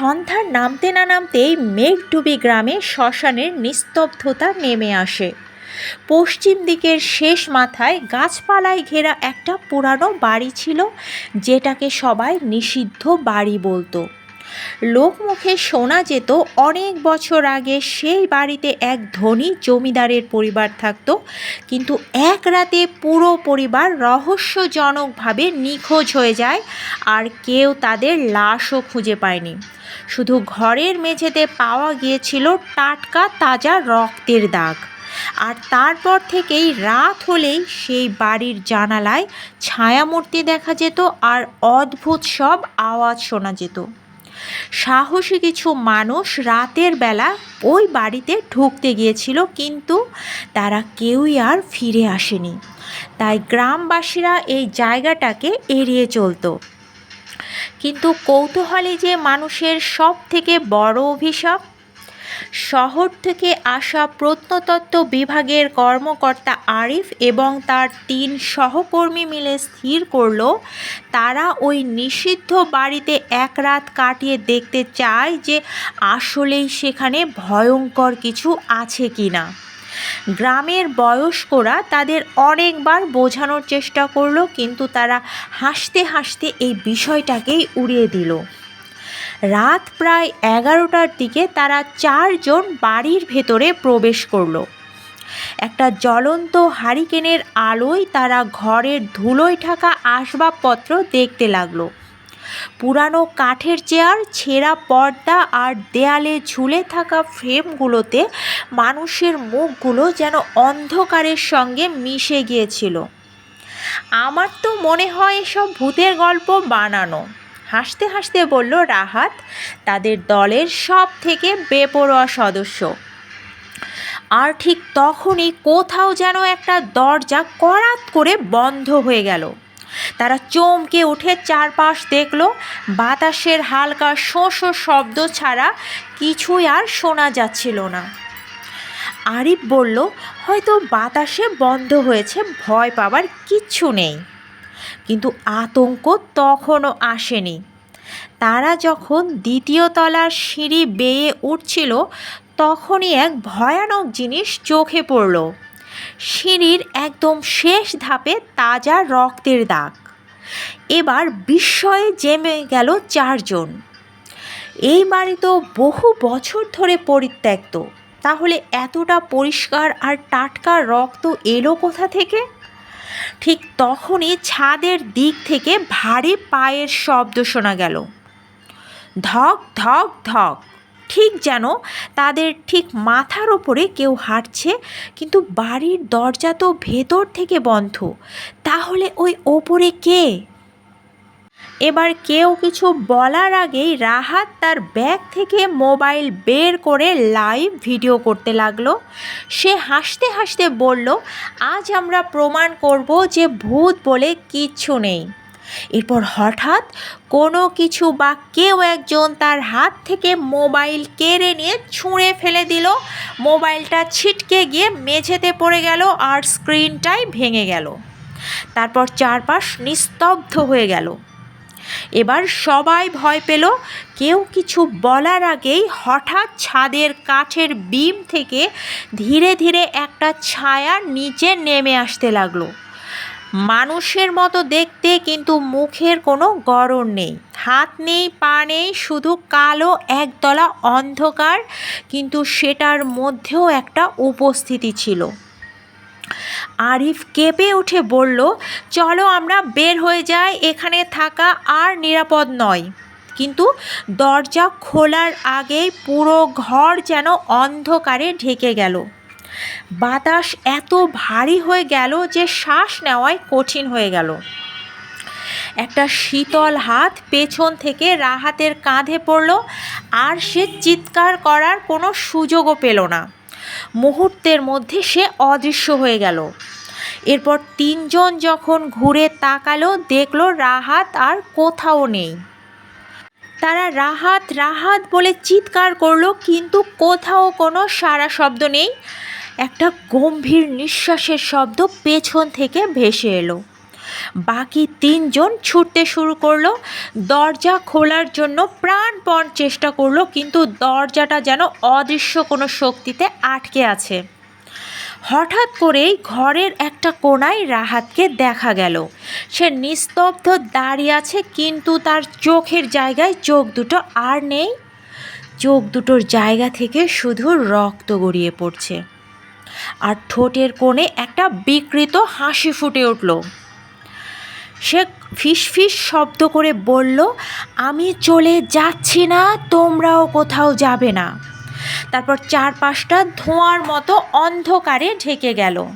সন্ধ্যার নামতে না নামতেই মেঘডুবি গ্রামে শ্মশানের নিস্তব্ধতা নেমে আসে। পশ্চিম দিকের শেষ মাথায় গাছপালায় ঘেরা একটা পুরানো বাড়ি ছিল, যেটাকে সবাই নিষিদ্ধ বাড়ি বলতো। লোকমুখে শোনা যেত, অনেক বছর আগে সেই বাড়িতে এক ধনী জমিদারের পরিবার থাকত, কিন্তু এক রাতে পুরো পরিবার রহস্যজনকভাবে নিখোঁজ হয়ে যায়, আর কেউ তাদের লাশও খুঁজে পায়নি। শুধু ঘরের মেঝেতে পাওয়া গিয়েছিল টাটকা তাজা রক্তের দাগ। আর তারপর থেকেই রাত হলেই সেই বাড়ির জানালায় ছায়ামূর্তি দেখা যেত আর অদ্ভুত সব আওয়াজ শোনা যেত। সাহসী কিছু মানুষ রাতের বেলা ওই বাড়িতে ঢুকতে গিয়েছিল, কিন্তু তারা কেউই আর ফিরে আসেনি। তাই গ্রামবাসীরা এই জায়গাটাকে এড়িয়ে চলতো। কিন্তু কৌতূহলী যে মানুষের সব থেকে বড় অভিশাপ? শহর থেকে আসা প্রত্নতত্ত্ব বিভাগের কর্মকর্তা আরিফ এবং তার তিন সহকর্মী মিলে স্থির করল। তারা ওই নিষিদ্ধ বাড়িতে এক রাত কাটিয়ে দেখতে চায় যে আসলেই সেখানে ভয়ঙ্কর কিছু আছে কি না গ্রামের বয়স্করা তাদের অনেকবার বোঝানোর চেষ্টা করল, কিন্তু তারা হাসতে হাসতে এই বিষয়টাকেই উড়িয়ে দিল। রাত প্রায় এগারোটার দিকে তারা চারজন বাড়ির ভেতরে প্রবেশ করল। একটা জ্বলন্ত হারিকেনের আলোয় তারা ঘরের ধুলোয় ঢাকা আসবাবপত্র দেখতে লাগল। পুরানো কাঠের চেয়ার, ছেঁড়া পর্দা আর দেয়ালে ঝুলে থাকা ফ্রেমগুলোতে মানুষের মুখগুলো যেন অন্ধকারের সঙ্গে মিশে গিয়েছিল। আমার তো মনে হয় এসব ভূতের গল্প বানানো। হাসতে হাসতে বলল, রাহাত, তাদের দলের সব থেকে বেপরোয়া সদস্য। আর ঠিক তখনই কোথাও যেন একটা দরজা করাত করে বন্ধ হয়ে গেল। তারা চমকে উঠে চারপাশ দেখল, বাতাসের হালকা শোঁ শব্দ ছাড়া কিছুই আর শোনা যাচ্ছিল না। আরিফ বলল, হয়তো বাতাসে বন্ধ হয়েছে, ভয় পাবার কিচ্ছু নেই। কিন্তু আতঙ্ক তখনও আসেনি। তারা যখন দ্বিতীয় তলার সিঁড়ি বেয়ে উঠছিল, তখনই এক ভয়ানক জিনিস চোখে পড়ল। সিঁড়ির একদম শেষ ধাপে তাজা রক্তের দাগ। এবার বিস্ময়ে জেমে গেল চারজন। এই বাড়ি তো বহু বছর ধরে পরিত্যক্ত। তাহলে এতটা পরিষ্কার আর টাটকা রক্ত এলো কোথা থেকে? ঠিক তখনই ছাদের দিক থেকে ভারী পায়ের শব্দ শোনা গেল। ধক ধক ধক। ঠিক যেন তাদের ঠিক মাথার ওপরে কেউ হাঁটছে, কিন্তু বাড়ির দরজা তো ভেতর থেকে বন্ধ। তাহলে ওই ওপরে কে? এবার কেউ কিছু বলার আগেই রাহাত তার ব্যাগ থেকে মোবাইল বের করে লাইভ ভিডিও করতে লাগল। সে হাসতে হাসতে বলল, আজ আমরা প্রমাণ করব যে ভূত বলে কিচ্ছু নেই। এরপর হঠাৎ কোনো কিছু বা কেউ একজন তার হাত থেকে মোবাইল কেড়ে নিয়ে ছুঁড়ে ফেলে দিল। মোবাইলটা ছিটকে গিয়ে মেঝেতে পড়ে গেল আর স্ক্রিনটাই ভেঙে গেল। তারপর চারপাশ নিস্তব্ধ হয়ে গেল। এবার সবাই ভয় পেল। কেউ কিছু বলার আগেই হঠাৎ ছাদের কাঠের বিম থেকে ধীরে ধীরে একটা ছায়া নিচে নেমে আসতে লাগল। মানুষের মতো দেখতে কিন্তু মুখের কোনো গড়ন নেই। হাত নেই, পা নেই, শুধু কালো একদলা অন্ধকার, কিন্তু সেটার মধ্যেও একটা উপস্থিতি ছিল। আরিফ কেঁপে উঠে বলল, চলো আমরা বের হয়ে যাই, এখানে থাকা আর নিরাপদ নয়। কিন্তু দরজা খোলার আগেই পুরো ঘর যেন অন্ধকারে ঢেকে গেল। বাতাস এত ভারী হয়ে গেল যে শ্বাস নেওয়াই কঠিন হয়ে গেল। একটা শীতল হাত পেছন থেকে রাহাতের কাঁধে পড়ল আর সে চিৎকার করার কোনো সুযোগও পেল না। মুহূর্তের মধ্যে সে অদৃশ্য হয়ে গেল। এরপর তিনজন যখন ঘুরে তাকালো, দেখল রাহাত আর কোথাও নেই। তারা রাহাত রাহাত বলে চিৎকার করল, কিন্তু কোথাও কোনো সারা শব্দ নেই। একটা গম্ভীর নিঃশ্বাসের শব্দ পেছন থেকে ভেসে এলো। বাকি তিনজন ছুটতে শুরু করল। দরজা খোলার জন্য প্রাণপণ চেষ্টা করল, কিন্তু দরজাটা যেন অদৃশ্য কোনো শক্তিতে আটকে আছে। হঠাৎ করেই ঘরের একটা কোণায় রাহাতকে দেখা গেল। সে নিস্তব্ধ দাঁড়িয়ে আছে, কিন্তু তার চোখের জায়গায় চোখ দুটো আর নেই। চোখ দুটোর জায়গা থেকে শুধু রক্ত গড়িয়ে পড়ছে। আর ঠোঁটের কোণে একটা বিকৃত হাসি ফুটে উঠল। সে ফিস ফিস শব্দ করে বলল, আমি চলে যাচ্ছি না, তোমরাও কোথাও যাবে না। তারপর চারপাশটা ধোঁয়ার মতো অন্ধকারে ঢেকে গেল।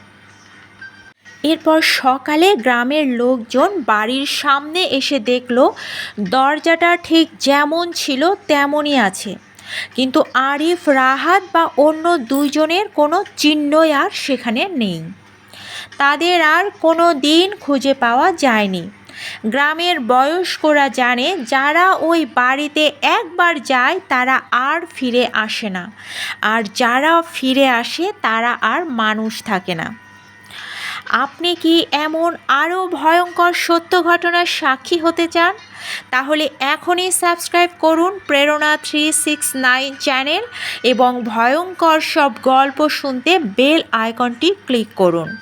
এরপর সকালে গ্রামের লোকজন বাড়ির সামনে এসে দেখল, দরজাটা ঠিক যেমন ছিল তেমনই আছে। কিন্তু আরিফ, রাহাত বা অন্য দুইজনের কোনো চিহ্নই আর সেখানে নেই। তাদের আর কোনো দিন খুঁজে পাওয়া যায়নি। গ্রামের বয়স্করা জানে, যারা ওই বাড়িতে একবার যায়, তারা আর ফিরে আসে না। আর যারা ফিরে আসে, তারা আর মানুষ থাকে না। আপনি কি এমন আরও ভয়ঙ্কর সত্য ঘটনার সাক্ষী হতে চান? তাহলে এখনই সাবস্ক্রাইব করুন প্রেরণা থ্রি সিক্স নাইন চ্যানেল এবং ভয়ঙ্কর সব গল্প শুনতে বেল আইকনটি ক্লিক করুন।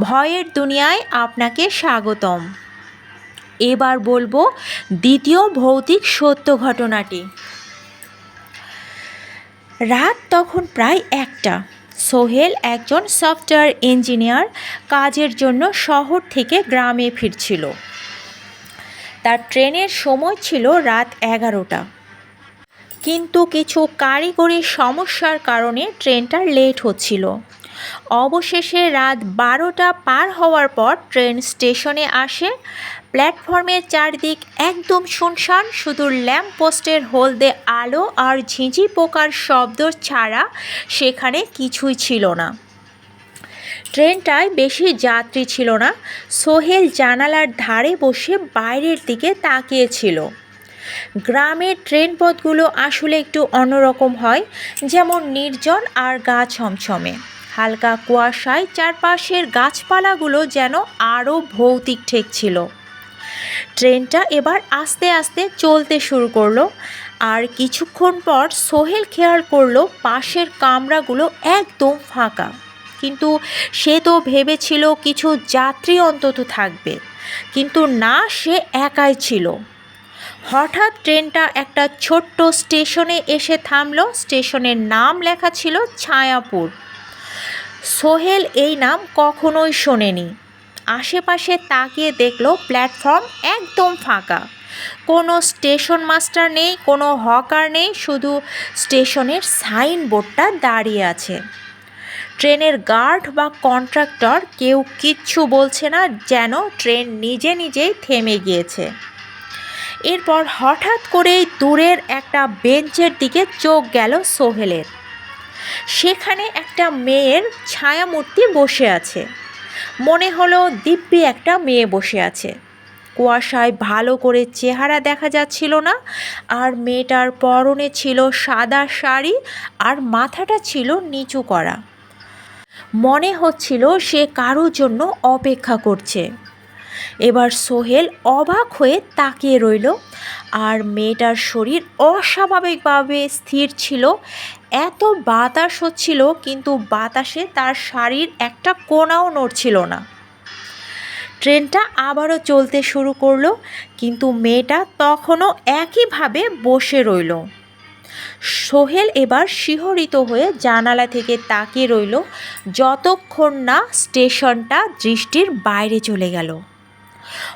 ভয়ের দুনিয়ায় আপনাকে স্বাগতম। এবার বলব দ্বিতীয় ভৌতিক সত্য ঘটনাটি। রাত তখন প্রায় একটা। সোহেল একজন সফটওয়্যার ইঞ্জিনিয়ার কাজের জন্য শহর থেকে গ্রামে ফিরছিল। তার ট্রেনের সময় ছিল রাত এগারোটা। কিন্তু কিছু কারিগরি সমস্যার কারণে ট্রেনটা লেট হচ্ছিল। অবশেষে রাত বারোটা পার হওয়ার পর ট্রেন স্টেশনে আসে প্ল্যাটফর্মের চারদিক একদম শুনশান, শুধু ল্যাম্প পোস্টের হলদে আলো আর ঝিঁঝি পোকার শব্দ ছাড়া সেখানে কিছুই ছিল না। ট্রেনটায় বেশি যাত্রী ছিল না, সোহেল জানালার ধারে বসে বাইরের দিকে তাকিয়েছিল। গ্রামের ট্রেন পথগুলো আসলে একটু অন্যরকম হয়, যেমন নির্জন আর গা ছমছমে। হালকা কুয়াশায় চারপাশের গাছপালাগুলো যেন আরও ভৌতিক ঠেকছিল ট্রেনটা এবার আস্তে আস্তে চলতে শুরু করল। আর কিছুক্ষণ পর সোহেল খেয়াল করল পাশের কামরাগুলো একদম ফাঁকা। কিন্তু সে তো ভেবেছিল কিছু যাত্রী অন্তত থাকবে। কিন্তু না, সে একাই ছিল। হঠাৎ ট্রেনটা একটা ছোট্ট স্টেশনে এসে থামলো। স্টেশনের নাম লেখা ছিল ছায়াপুর। সোহেল এই নাম কখনোই শোনেনি। আশেপাশে তাকিয়ে দেখল প্ল্যাটফর্ম একদম ফাঁকা। কোনো স্টেশন মাস্টার নেই, কোনো হকার নেই, শুধু স্টেশনের সাইনবোর্ডটা দাঁড়িয়ে আছে। ট্রেনের গার্ড বা কন্ট্রাক্টর কেউ কিচ্ছু বলছে না যেন ট্রেন নিজে নিজেই থেমে গিয়েছে। এরপর হঠাৎ করেই দূরের একটা বেঞ্চের দিকে চোখ গেল সোহেলের। সেখানে একটা মেয়ের ছায়ামূর্তি বসে আছে। মনে হলো দিব্যি একটা মেয়ে বসে আছে। কুয়াশায় ভালো করে চেহারা দেখা যাচ্ছিল না, আর মেয়েটার পরনে ছিল সাদা শাড়ি আর মাথাটা ছিল নিচু করা। মনে হচ্ছিল সে কারোর জন্য অপেক্ষা করছে। এবার সোহেল অবাক হয়ে তাকিয়ে রইল, আর মেয়েটার শরীর অস্বাভাবিকভাবে স্থির ছিল এত বাতাস হচ্ছিল, কিন্তু বাতাসে তার শাড়ির একটা কোনাও নড়ছিল না। ট্রেনটা আবারও চলতে শুরু করল, কিন্তু মেয়েটা তখনও একইভাবে বসে রইল। সোহেল এবার শিহরিত হয়ে জানালা থেকে তাকিয়ে রইল, যতক্ষণ না স্টেশনটা দৃষ্টির বাইরে চলে গেল।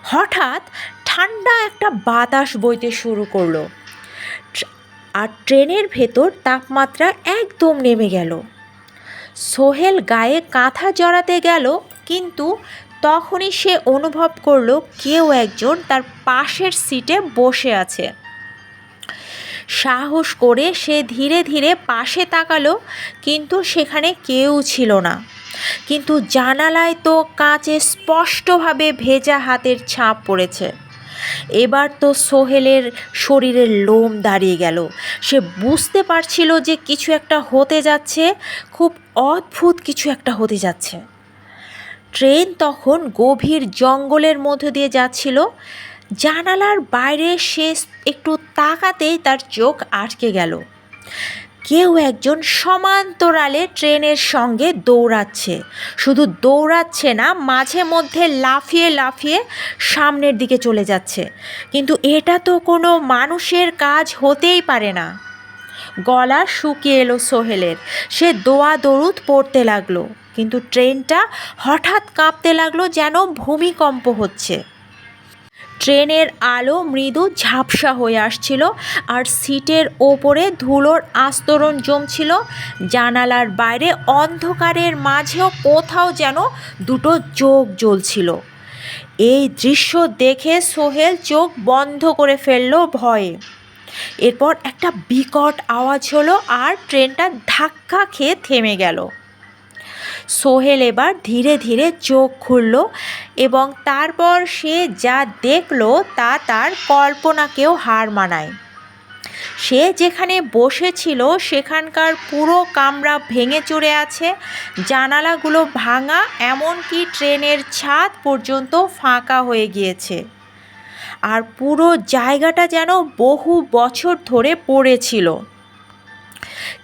হঠাৎ ঠান্ডা একটা বাতাস বইতে শুরু করল। আর ট্রেনের ভেতর তাপমাত্রা একদম নেমে গেল। সোহেল গায়ে কাঁথা জড়াতে গেল, কিন্তু তখনই সে অনুভব করল কেউ একজন তার পাশের সিটে বসে আছে। সাহস করে সে ধীরে ধীরে পাশে তাকালো, কিন্তু সেখানে কেউ ছিল না। কিন্তু জানালায় তো কাঁচে স্পষ্টভাবে ভেজা হাতের ছাপ পড়েছে। এবার তো সোহেলের শরীরের লোম দাঁড়িয়ে গেল। সে বুঝতে পারছিল যে কিছু একটা হতে যাচ্ছে, খুব অদ্ভুত কিছু একটা হতে যাচ্ছে। ট্রেন তখন গভীর জঙ্গলের মধ্য দিয়ে যাচ্ছিল। জানালার বাইরে সে একটু তাকাতেই তার চোখ আটকে গেল। কেউ একজন সমান্তরালে ট্রেনের সঙ্গে দৌড়াচ্ছে। শুধু দৌড়াচ্ছে না, মাঝে মধ্যে লাফিয়ে লাফিয়ে সামনের দিকে চলে যাচ্ছে। কিন্তু এটা তো কোনো মানুষের কাজ হতেই পারে না। গলা শুকিয়ে এলো সোহেলের। সে দোয়া দরুদ পড়তে লাগল। কিন্তু ট্রেনটা হঠাৎ কাঁপতে লাগল যেন ভূমিকম্প হচ্ছে। ট্রেনের আলো মৃদু ঝাপসা হয়ে আসছিল আর সিটের ওপরে ধুলোর আস্তরণ জমছিল। জানালার বাইরে অন্ধকারের মাঝেও কোথাও যেন দুটো চোখ জ্বলছিল। এই দৃশ্য দেখে সোহেল চোখ বন্ধ করে ফেলল ভয়ে। এরপর একটা বিকট আওয়াজ হলো আর ট্রেনটা ধাক্কা খেয়ে থেমে গেল। সোহেল এবার ধীরে ধীরে চোখ খুলল এবং তারপর সে যা দেখল তা তার কল্পনাকেও হার মানায়। সে যেখানে বসেছিল সেখানকার পুরো কামরা ভেঙে চড়ে আছে, জানালাগুলো ভাঙা, এমনকি ট্রেনের ছাদ পর্যন্ত ফাঁকা হয়ে গিয়েছে। আর পুরো জায়গাটা যেন বহু বছর ধরে পড়েছিল।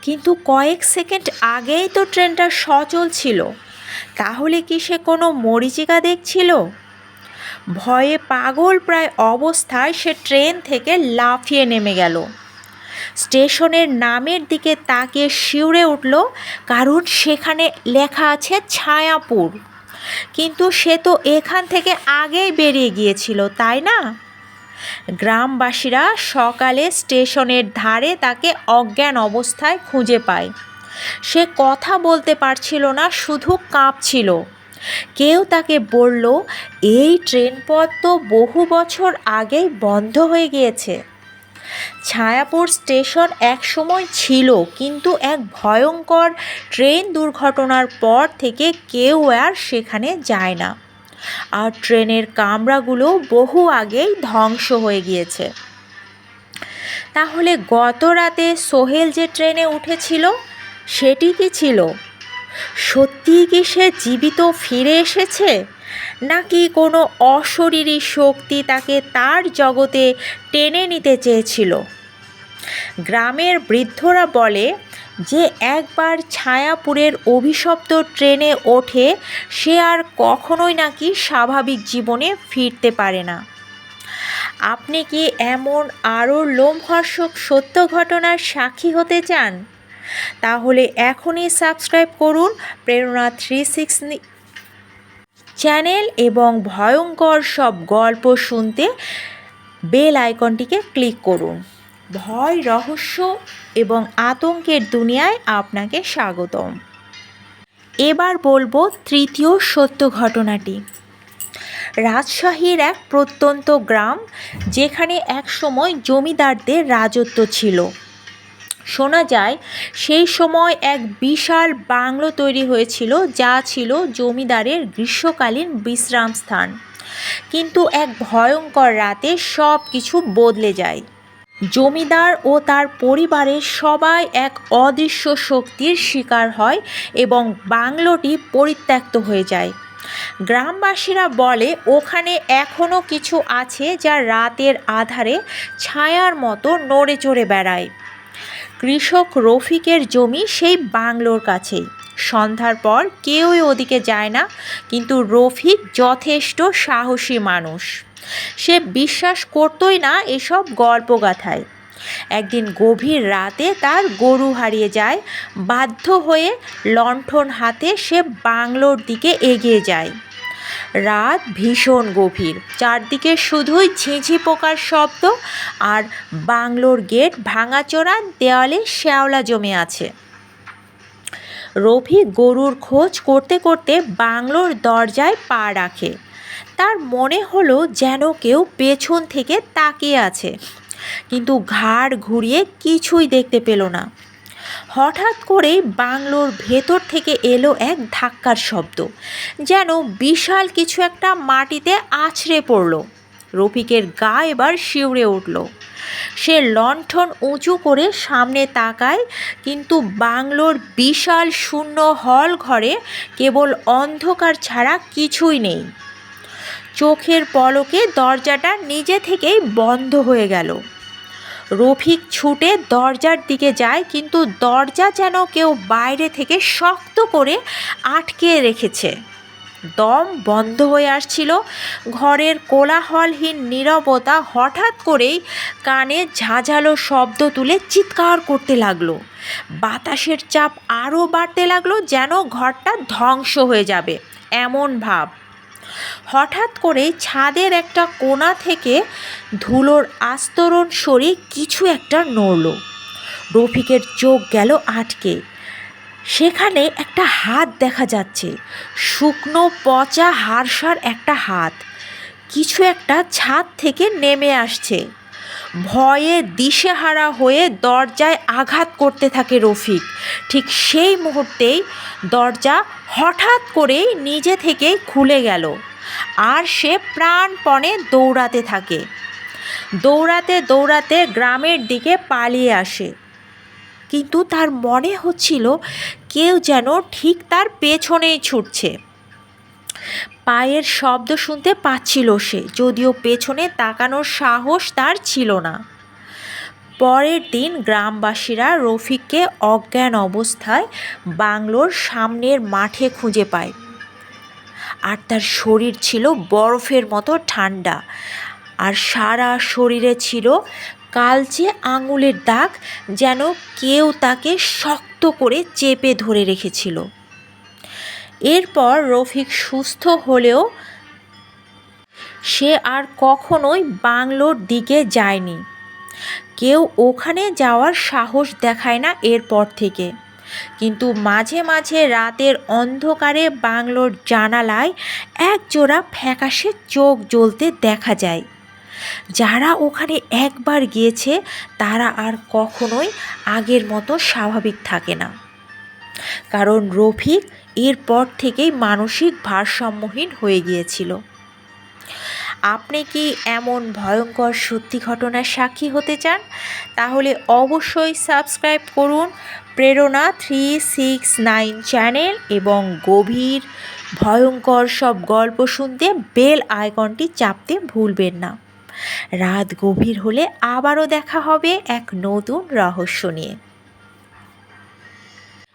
কিন্তু কয়েক সেকেন্ড আগেই তো ট্রেনটা সচল ছিল। তাহলে কি সে কোনো মরিচিকা দেখছিল? ভয়ে পাগল প্রায় অবস্থায় সে ট্রেন থেকে লাফিয়ে নেমে গেল। স্টেশনের নামের দিকে তাকিয়ে শিউরে উঠল, কারণ সেখানে লেখা আছে ছায়াপুর। কিন্তু সে তো এখান থেকে আগেই বেরিয়ে গিয়েছিল, তাই না? গ্রামবাসীরা সকালে স্টেশনের ধারে তাকে অজ্ঞান অবস্থায় খুঁজে পায়। সে কথা বলতে পারছিল না, শুধু কাঁপছিল। কেউ তাকে বলল, এই ট্রেন পথ তো বহু বছর আগেই বন্ধ হয়ে গিয়েছে। ছায়াপুর স্টেশন এক সময় ছিল, কিন্তু এক ভয়ঙ্কর ট্রেন দুর্ঘটনার পর থেকে কেউ আর সেখানে যায় না। আর ট্রেনের কামরাগুলো বহু আগেই ধ্বংস হয়ে গিয়েছে। তাহলে গত রাতে সোহেল যে ট্রেনে উঠেছিল, সেটি কি ছিল? সত্যিই কি সে জীবিত ফিরে এসেছে? নাকি কোনো অশরীরী শক্তি তাকে তার জগতে টেনে নিতে চেয়েছিল? গ্রামের বৃদ্ধরা বলে যে একবার ছায়াপুরের অভিশপ্ত ট্রেনে ওঠে, সে আর কখনোই নাকি স্বাভাবিক জীবনে ফিরতে পারে না। আপনি কি এমন আরও লোমহর্ষক সত্য ঘটনার সাক্ষী হতে চান? তাহলে এখনই সাবস্ক্রাইব করুন প্রেরণা থ্রি সিক্স চ্যানেল এবং ভয়ঙ্কর সব গল্প শুনতে বেল আইকনটিকে ক্লিক করুন। ভয়, রহস্য এবং আতঙ্কের দুনিয়ায় আপনাকে স্বাগতম। এবার বলব তৃতীয় সত্য ঘটনাটি। রাজশাহীর এক প্রত্যন্ত গ্রাম যেখানে একসময় জমিদারদের রাজত্ব ছিল। শোনা যায়, সেই সময় এক বিশাল বাংলো তৈরি হয়েছিল যা ছিল জমিদারের গ্রীষ্মকালীন বিশ্রাম স্থান কিন্তু এক ভয়ঙ্কর রাতে সব কিছু বদলে যায়। জমিদার ও তার পরিবারের সবাই এক অদৃশ্য শক্তির শিকার হয় এবং বাংলোটি পরিত্যক্ত হয়ে যায়। গ্রামবাসীরা বলে, ওখানে এখনও কিছু আছে যা রাতের আধারে ছায়ার মতো নড়ে চড়ে বেড়ায়। কৃষক রফিকের জমি সেই বাংলোর কাছেই সন্ধ্যার পর কেউই ওদিকে যায় না, কিন্তু রফিক যথেষ্ট সাহসী মানুষ। সে বিশ্বাস করতই না এসব গল্পগাথায়। একদিন গভীর রাতে তার গরু হারিয়ে যায়, বাধ্য হয়ে লণ্ঠন হাতে সে বাংলোর দিকে এগিয়ে যায়। রাত ভীষণ গভীর, চারদিকে শুধুই ঝিঁঝি পোকার শব্দ আর বাংলোর গেট ভাঙাচোরা দেওয়ালে শ্যাওলা জমে আছে। রফি গরুর খোঁজ করতে করতে বাংলোর দরজায় পা রাখে। তার মনে হলো যেন কেউ পেছন থেকে তাকিয়ে আছে। কিন্তু ঘাড় ঘুরিয়ে কিছুই দেখতে পেল না। হঠাৎ করেই বাংলোর ভেতর থেকে এলো এক ধাক্কার শব্দ, যেন বিশাল কিছু একটা মাটিতে আছড়ে পড়ল। রফিকের গা এবার শিউরে উঠল। সে লণ্ঠন উঁচু করে সামনে তাকায়, কিন্তু বাংলোর বিশাল শূন্য হল ঘরে কেবল অন্ধকার ছাড়া কিছুই নেই। চোখের পলকে দরজাটা নিজে থেকেই বন্ধ হয়ে গেল। রফিক ছুটে দরজার দিকে যায়, কিন্তু দরজা যেন কেউ বাইরে থেকে শক্ত করে আটকে রেখেছে। দম বন্ধ হয়ে আসছিল। ঘরের কোলাহলহীন নীরবতা হঠাৎ করেই কানে ঝাঁঝালো শব্দ তুলে চিৎকার করতে লাগল। বাতাসের চাপ আরও বাড়তে লাগল যেন ঘরটা ধ্বংস হয়ে যাবে, এমন ভাব। হঠাৎ করে ছাদের একটা কোণা থেকে ধুলোর আস্তরণ সরে কিছু একটা নড়ল। রফিকের চোখ গেল আটকে। সেখানে একটা হাত দেখা যাচ্ছে। শুকনো পচা হারসার একটা হাত। কিছু একটা ছাদ থেকে নেমে আসছে। ভয়ে দিশেহারা হয়ে দরজায় আঘাত করতে থাকে রফিক। ঠিক সেই মুহূর্তেই দরজা হঠাৎ করেই নিজে থেকেই খুলে গেল আর সে প্রাণপণে দৌড়াতে থাকে। দৌড়াতে দৌড়াতে গ্রামের দিকে পালিয়ে আসে। কিন্তু তার মনে হচ্ছিল কেউ যেন ঠিক তার পেছনেই ছুটছে। পায়ের শব্দ শুনতে পাচ্ছিল সে, যদিও পেছনে তাকানোর সাহস তার ছিল না। পরের দিন গ্রামবাসীরা রফিককে অজ্ঞান অবস্থায় বাংলোর সামনের মাঠে খুঁজে পায়। আর তার শরীর ছিল বরফের মতো ঠান্ডা, আর সারা শরীরে ছিল কালচে আঙুলের দাগ যেন কেউ তাকে শক্ত করে চেপে ধরে রেখেছিল। এরপর রফিক সুস্থ হলেও সে আর কখনোই বাংলোর দিকে যায়নি। কেউ ওখানে যাওয়ার সাহস দেখায় না এরপর থেকে। কিন্তু মাঝে মাঝে রাতের অন্ধকারে বাংলোর জানালায় এক জোড়া ফ্যাকাশে চোখ জ্বলতে দেখা যায়। যারা ওখানে একবার গিয়েছে, তারা আর কখনোই আগের মতো স্বাভাবিক থাকে না। কারণ রফিক এরপর থেকেই মানসিক ভারসাম্যহীন হয়ে গিয়েছিল। আপনি কি এমন ভয়ঙ্কর সত্যি ঘটনার সাক্ষী হতে চান? তাহলে অবশ্যই সাবস্ক্রাইব করুন প্রেরণা থ্রি সিক্স নাইন চ্যানেল এবং গভীর ভয়ঙ্কর সব গল্প শুনতে বেল আইকনটি চাপতে ভুলবেন না। রাত গভীর হলে আবারও দেখা হবে এক নতুন রহস্য নিয়ে।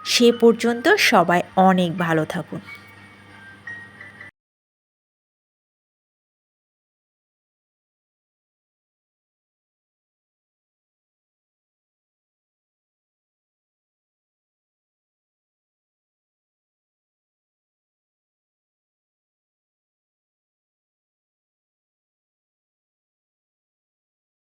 সে পর্যন্ত সবাই অনেক ভালো থাকুন।